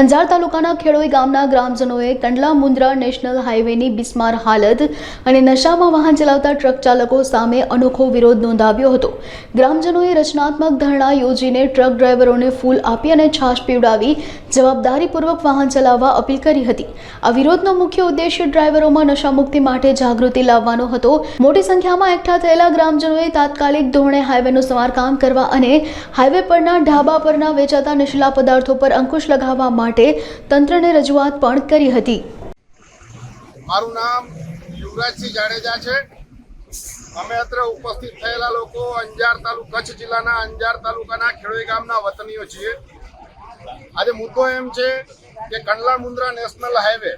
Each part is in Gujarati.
અંજાર તાલુકાના ખેડોઈ ગામના ગ્રામજનોએ કંડલા મુન્દ્રા નેશનલ હાઈવેની બિસ્માર હાલત અને નશામાં વાહન ચલાવતા ટ્રક ચાલકો સામે અનોખો વિરોધ નોંધાવ્યો હતો. ગ્રામજનોએ રચનાત્મક ધરણા યોજીને ટ્રક ડ્રાઈવરોને ફૂલ આપી અને છાશ પીવડાવી જવાબદારીપૂર્વક વાહન ચલાવવા અપીલ કરી હતી. આ વિરોધનો મુખ્ય ઉદ્દેશ્ય ડ્રાઈવરોમાં નશામુક્તિ માટે જાગૃતિ લાવવાનો હતો. મોટી સંખ્યામાં એકઠા થયેલા ગ્રામજનોએ તાત્કાલિક ધોરણે હાઈવેનું સમારકામ કરવા અને હાઈવે પરના ઢાબા પરના વેચાતા નશીલા પદાર્થો પર અંકુશ લગાવવા માટે તંત્રને રજૂઆત પણ કરી હતી. મારું નામ યુવરાજસિંહ જાડેજા છે. અમે અત્રે ઉપસ્થિત થયેલા લોકો અંજાર તાલુકા, કચ્છ જિલ્લાના અંજાર તાલુકાના ખેડોઈ ગામના વતનીઓ છીએ. આજે મુદ્દો એમ છે કે કંડલા મુન્દ્રા નેશનલ હાઈવે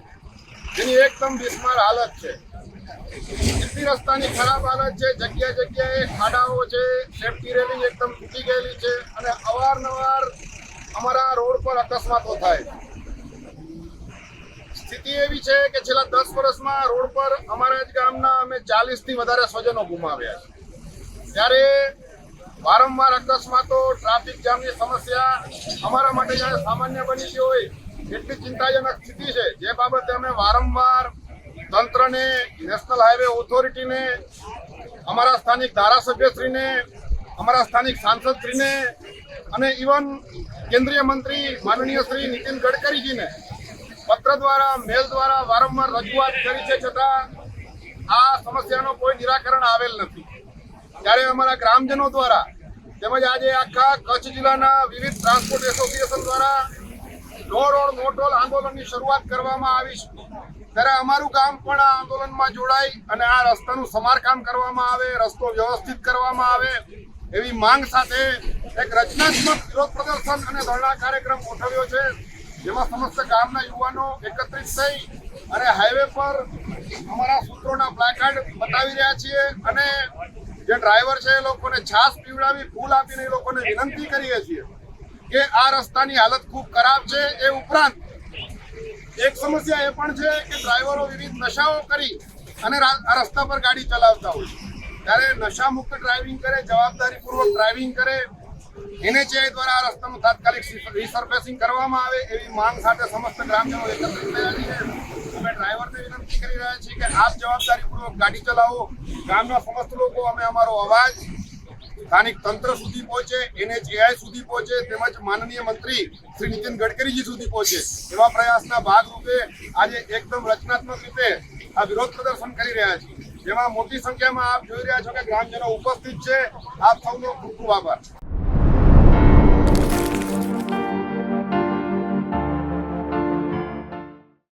જેની એકદમ બિસ્માર હાલત છે. સીધી રસ્તાની ખરાબ હાલત છે. જગ્યા જગ્યાએ ખાડાઓ છે. સેફટી રેલિંગ એકદમ તૂટી ગયેલી છે અને અવારનવાર રોડ પર અકસ્માતો થાય. સ્થિતિ એવી છે કે છેલ્લા દસ વર્ષમાં રોડ પર અમારા જ ગામના અમે ચાલીસથી વધારે સ્વજનો ગુમાવ્યા છે. ત્યારે વારંવાર અકસ્માતો, ટ્રાફિક જામની સમસ્યા અમારા માટે જ્યારે સામાન્ય બની ગઈ હોય, એટલી ચિંતાજનક સ્થિતિ છે. જે બાબતે અમે વારંવાર તંત્રને, નેશનલ હાઈવે ઓથોરિટીને, અમારા સ્થાનિક ધારાસભ્યશ્રીને, અમારા સ્થાનિક સાંસદશ્રીને અને ઇવન કેન્દ્રીય મંત્રી માનનીય શ્રી નીતિન ગડકરીજીને પત્ર દ્વારા, મેલ દ્વારા વારંવાર રજૂઆત કરી છે છતાં આ સમસ્યાનો કોઈ નિરાકરણ આવેલ નથી. ત્યારે અમારા ગ્રામજનો દ્વારા તેમજ આજે આખા કચ્છ જિલ્લાના વિવિધ ટ્રાન્સપોર્ટ એસોસિએશન દ્વારા નો રોડ, નો ટોલ આંદોલનની શરૂઆત કરવામાં આવી છે. ત્યારે અમારું ગામ પણ આ આંદોલનમાં જોડાય અને આ રસ્તાનું સમારકામ કરવામાં આવે, રસ્તો વ્યવસ્થિત કરવામાં આવે. એવી માંગ સાથે એક રચનાત્મક વિરોધ પ્રદર્શન અને ધરણા કાર્યક્રમ ગોઠવ્યો છે, જેમાં સમસ્ત ગામના યુવાનો એકત્રિત થઈ અને હાઈવે પર અમારા સૂત્રોના પ્લાકાર્ડ બતાવી રહ્યા છીએ અને જે ડ્રાઈવર છે એ લોકોને છાસ પીવડાવી, ફૂલ આપીને એ લોકોને વિનંતી કરીએ છીએ કે આ રસ્તાની હાલત ખૂબ ખરાબ છે. એ ઉપરાંત એક સમસ્યા એ પણ છે કે ડ્રાઈવરો વિવિધ નશાઓ કરી અને આ રસ્તા પર ગાડી ચલાવતા હોય ત્યારે નશામુક્ત ડ્રાઇવિંગ કરે, જવાબદારીપૂર્વક ડ્રાઇવિંગ કરે એનએચઆઈ દ્વારા આ રસ્તાનું તાત્કાલિક રિસર્ફેસિંગ કરવામાં આવે એવી માંગ સાથે સમસ્ત ગ્રામજનો એકત્રિત થયા છે. અમે ડ્રાઈવરને વિનંતી કરી રહ્યા છીએ કે આપ જવાબદારીપૂર્વક ગાડી ચલાવો. ગામના સમસ્ત લોકો, અમે અમારો અવાજ સ્થાનિક તંત્ર સુધી પહોંચે એનએચએઆઈ સુધી પહોંચે, તેમજ માનનીય મંત્રી શ્રી નીતિન ગડકરીજી સુધી પહોંચે. એવા પ્રયાસના ભાગરૂપે આજે એકદમ રચનાત્મક રીતે આ વિરોધ પ્રદર્શન કરી રહ્યા છીએ. જેમાં મોટી સંખ્યામાં આપ જોઈ રહ્યા છો કે ગ્રામજનો ઉપસ્થિત છે. આપ સૌનો ખૂબ ખૂબ આભાર.